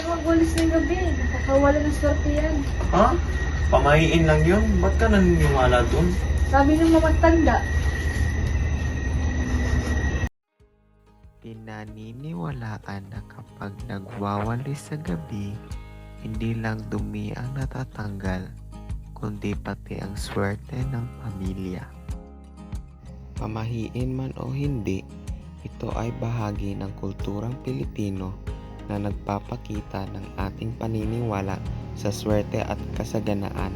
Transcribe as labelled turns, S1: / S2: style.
S1: magwalis ng gabi. Nakakawala ng swerte yan.
S2: Ha? Pamahiin lang yun? Ba't ka naniniwala dun?
S1: Sabi ng mga tanda,
S3: Pinaniniwalaan na kapag nagwawalis sa gabi, hindi lang dumi ang natatanggal, kundi pati ang swerte ng pamilya. Pamahiin man o hindi, ito ay bahagi ng kulturang Pilipino na nagpapakita ng ating paniniwala sa swerte at kasaganaan